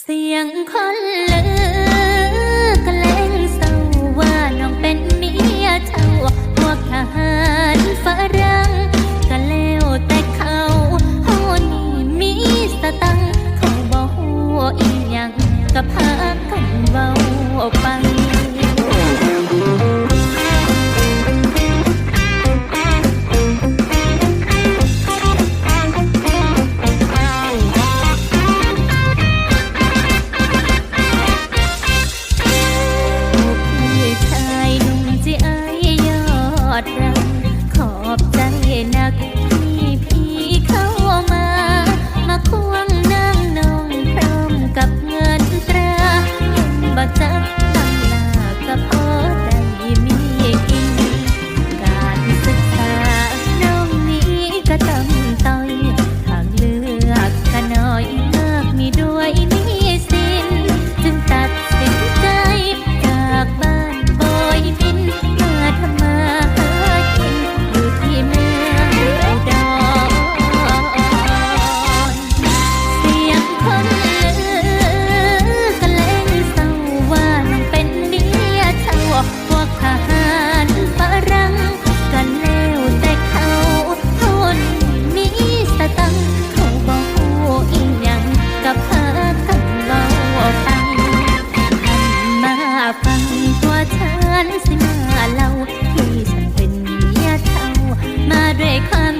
เสียงคนลือ ฉันสิมาเล่าที่ฉันเป็นเมียเท่ามาด้วยความ